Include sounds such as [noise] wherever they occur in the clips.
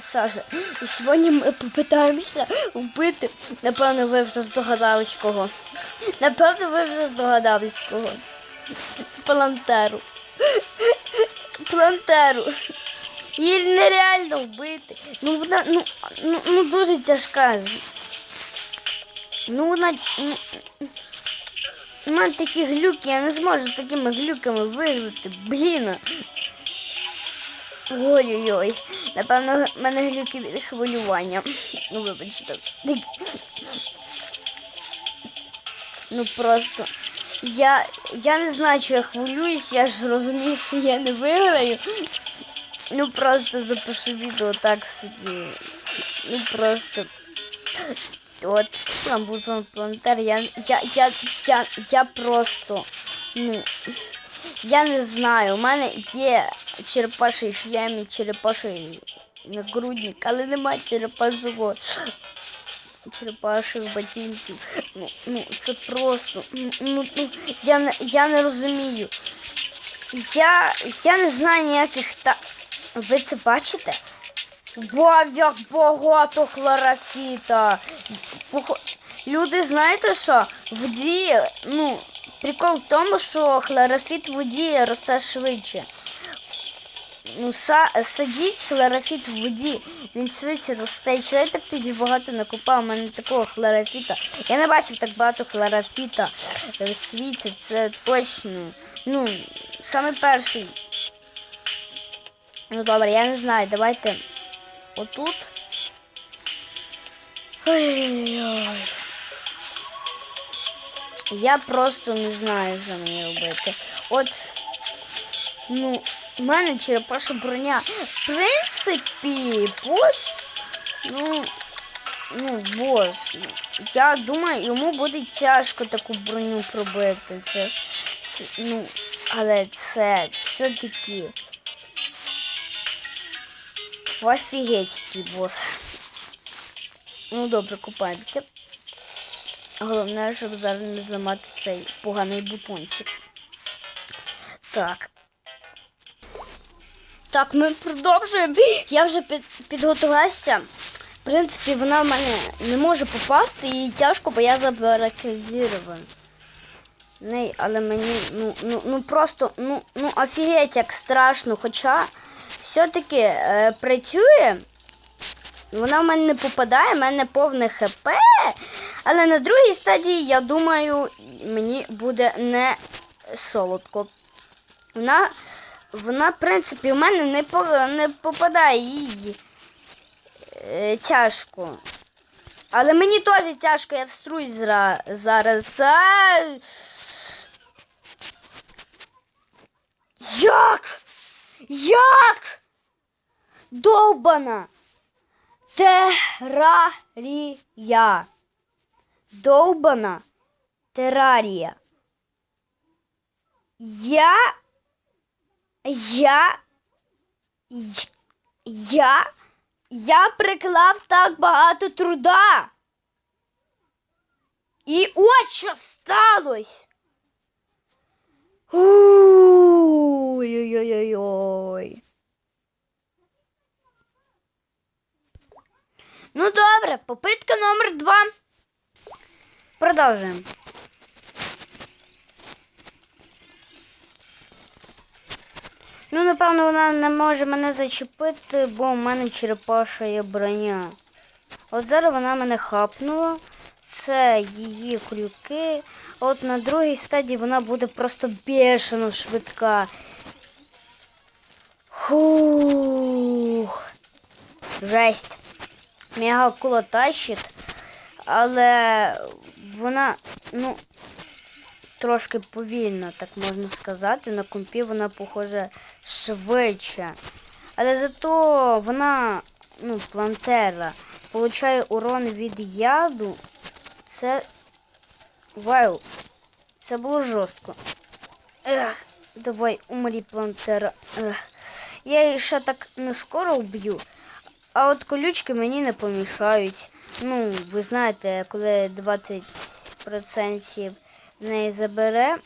Саша, і сьогодні ми попитаємося вбити. Напевно, ви вже здогадались кого. Напевно, ви вже здогадались кого. Плантеру. Плантеру. Її нереально вбити. Ну вона ну, ну, ну дуже тяжка. Ну вона. Ну, у мене такі глюки, я не зможу з такими глюками виграти. Блін. Ой-ой-ой. Напевно, в мене глюки від хвилювання. Ну, вибачте. Ну просто. Я, я не знаю, що я хвилююсь, я ж розумію, що я не виграю. Ну просто запишу відео так собі. Ну просто. От, там був планетар, я, я, я, я, я просто, ну, я не знаю, у мене є черепаший шлем і черепаший нагрудник, але немає черепашого черепаших ботинків. Ну, ну, це просто, ну, ну, ну, я, не, я не розумію. Я, я не знаю ніяких та... Ви це бачите? Вау, як багато хлорофіта. Люди, знаєте що? Воді, ну, прикол в тому, що хлорофіт в воді росте швидше. Ну, са, садіть хлорофіт в воді, він швидше росте. Що я так тоді багато накопав? У мене такого хлорофіта. Я не бачив так багато хлорофіта в світі, це точно. Ну, саме перший. Ну добре, я не знаю, давайте отут. Ой-ой-ой. Я просто не знаю, що мені робити. От, ну, мене черепаша броня. В принципі, бос, ну, ну, бос. Я думаю, йому буде тяжко таку броню пробити. Це ж, ну, але це все-таки офігеть бос. Ну, добре, купаємося. Головне, щоб зараз не зламати цей поганий бутончик. Так. Так, ми продовжуємо. [gasps] Я вже під, підготувалася. В принципі, вона в мене не може попасти, їй тяжко, бо я забаракелірований. Не, але мені, ну, ну, ну просто, ну, ну офігеть, як страшно. Хоча все-таки е, працює. Вона в мене не попадає, в мене повне ХП. Але на другій стадії, я думаю, мені буде не солодко. Вона, вона в принципі, в мене не, по, не попадає їй е, тяжко. Але мені теж тяжко, я вструсь зра, зараз. А! Як? Як? Довбана! Терарія. Довбана терарія. Я. Я. Я. Я приклав так багато труда. І от що сталося. Ой-ой-ой-ой. Ну добре, попитка номер два. Продовжуємо. Ну, напевно, вона не може мене зачепити, бо в мене черепаша є броня. От зараз вона мене хапнула. Це її крюки. От на другій стадії вона буде просто бешено швидка. Фух. Жесть. Мега акула тащить, але вона, ну, трошки повільно, так можна сказати. На компі вона, похоже, швидше. Але зато вона, ну, плантера, получає урон від яду. Це. Вау. Це було жорстко. Ех, давай, умрі, плантера. Ех. Я її ще так не скоро вб'ю. А от колючки мені не помішають. Ну, ви знаєте, коли 20% в неї забере,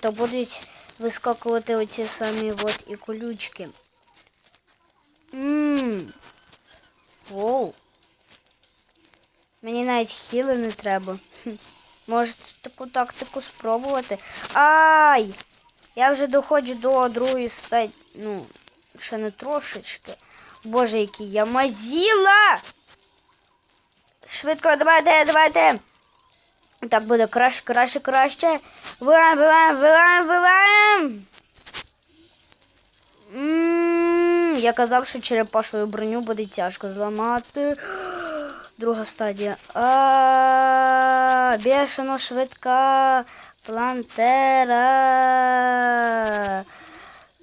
то будуть вискакувати оці самі от і колючки. Ммм. Воу. Мені навіть хіли не треба. Можете таку тактику спробувати. Ай! Я вже доходжу до другої стадії. Ну, ще не трошечки. Боже, який я мазіла! Швидко, давайте, давайте! Так буде краще, краще, краще. Вилаємо, вилаємо, вилаємо, вилаємо. Я казав, що черепашою броню буде тяжко зламати. Друга стадія. А, бешено швидка плантера.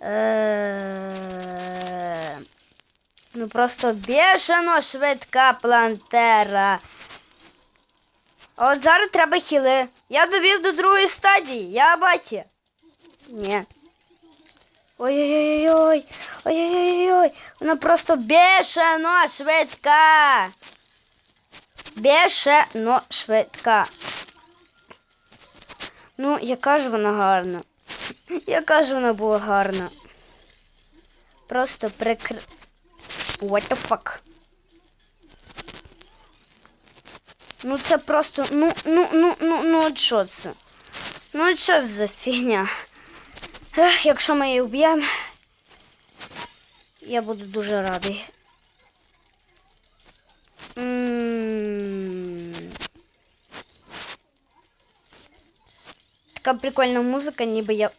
Е, Ну просто бешено швидка плантера. А от зараз треба хіли. Я довів до другої стадії. Я баті. Ні. Ой-ой-ой. Ой-ой-ой. Вона просто бешено швидка. Бешено швидка. Ну, яка ж вона гарна. Яка ж вона була гарна. Просто прикр... What the fuck? Ну це просто. Ну, ну, ну, ну, ну, от що це? Ну, от що це за фігня? Ех, якщо ми її вб'ємо, я буду дуже радий. Така прикольна музика, ніби я.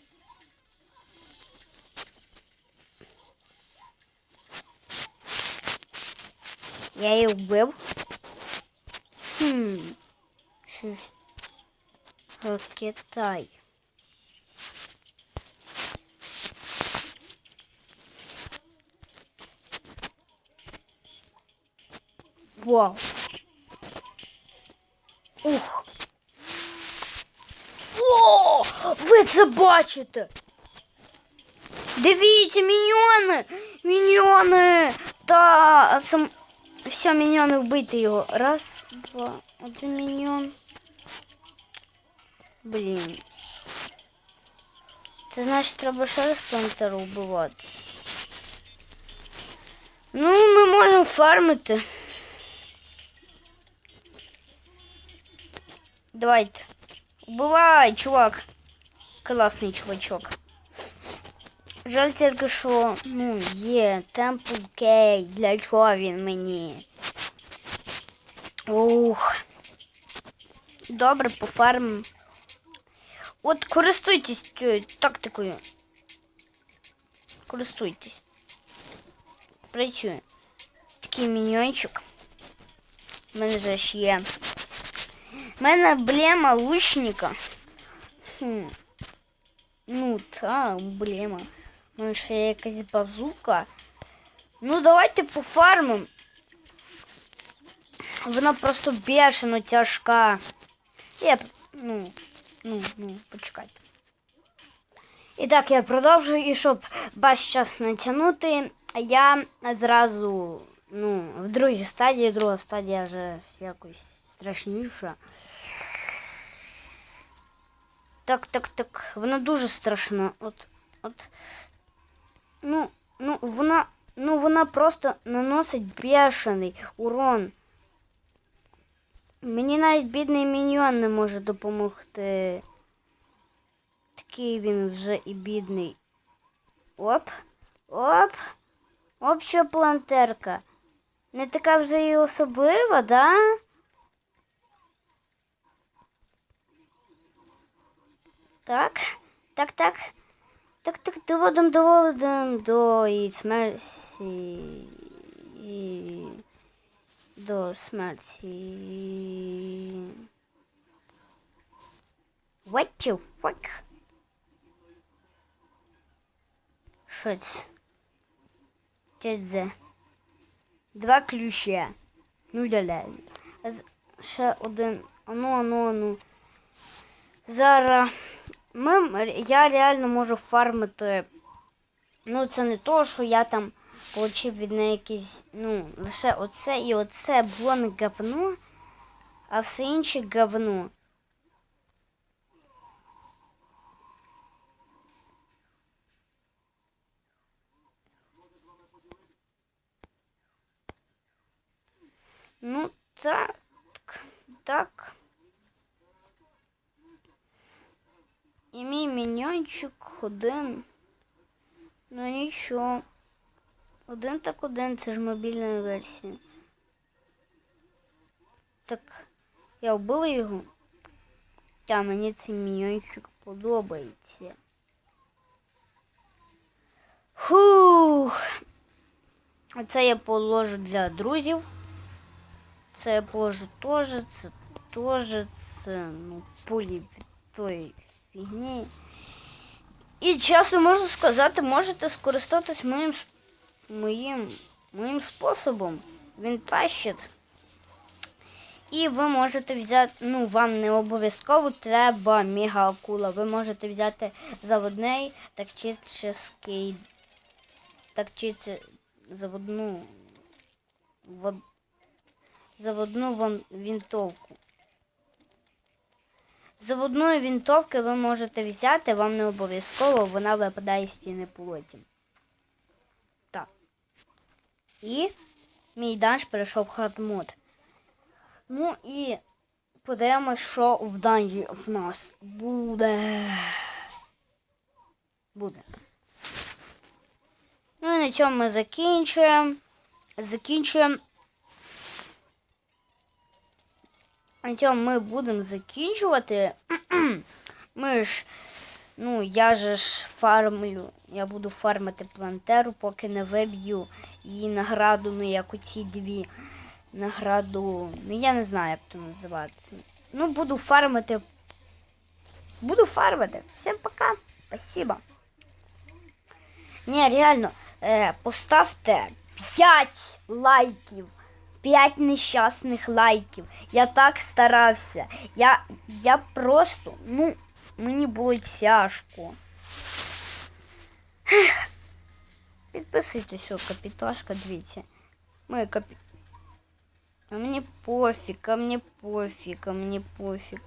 Я її вбив. Ракетай. Вау. Ух. О! Ви це бачите? Дивіться, міньйони! Міньйони! Та сам... Все, міньйони вбити його. Раз, два, один міньйон. Блін. Це значить треба ще раз плантеру вбивати. Ну, ми можемо фармити. Давайте. Убивай, чувак. Класний чувачок. Жаль тільки, що, ну, є темпл кей. Для чого він мені? Ух. Добре, пофармим. От користуйтесь цією тактикою. Користуйтесь. Працює. Такий міньйончик. У мене же ж є. У мене емблема лучника. Хм. Ну, та, емблема. У мене ще є якась базука. Ну, давайте пофармим. Вона просто бешено тяжка. Я, ну, ну, ну, почекайте. І так, я продовжую, і щоб ваш час натягнути, я зразу, ну, в другій стадії, друга стадія вже якось страшніша. Так, так, так. Вона дуже страшна. От, от. Ну, ну, вона, ну, вона просто наносить бешений урон. Мені навіть бідний міньйон не може допомогти. Такий він вже і бідний. Оп, оп, оп, плантерка. Не така вже і особлива, да? Так, так, так. Так, так, доводим, доводим до і смерті. До смерті. What the fuck? Що це? Що це? Два ключі. Ну, ля Ще один. Ану, ану, ану. Зараз ми, я реально можу фармити. Ну, це не то, що я там отримав від неї якісь, ну, лише оце і оце було не говно, а все інше говно. Ну так, так. І мій міньончик один. Ну нічого. Один так один, це ж мобільна версія. Так, я вбила його. Та мені цей міньйончик подобається. Фух. А це я положу для друзів. Це я положу теж, це теж, це ну, пулі від тої фігні. І чесно можу сказати, можете скористатись моїм, с- моїм, моїм способом. Він тащить. І ви можете взяти, ну, вам не обов'язково треба мега-акула. Ви можете взяти заводний тактичний, тактичний, заводну, вод, заводну вон, винтовку. Заводної винтовки ви можете взяти, вам не обов'язково, вона випадає з стіни потім. І мій данж перейшов хардмод. Ну і подивимось, що в данжі в нас буде. Буде. Ну і на цьому ми закінчуємо. Закінчуємо. На цьому ми будемо закінчувати. [clears throat] Ми ж, ну, я же ж фармлю. Я буду фармити плантеру, поки не виб'ю її награду, ну як оці дві награду. Ну я не знаю, як то називається. Ну, буду фармити. Буду фармити. Всім пока. Спасибо. Ні, реально, е, поставте 5 лайків. 5 нещасних лайків. Я так старався. Я, я просто, ну, мені було тяжко. Ех. Підписуйтесь, о, капіташка, дивіться. Ми капі... А мне пофиг, а мне пофиг, а мне пофиг.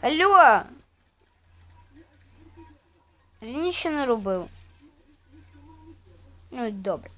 Алло! Я нічого не робив. Ну, добре.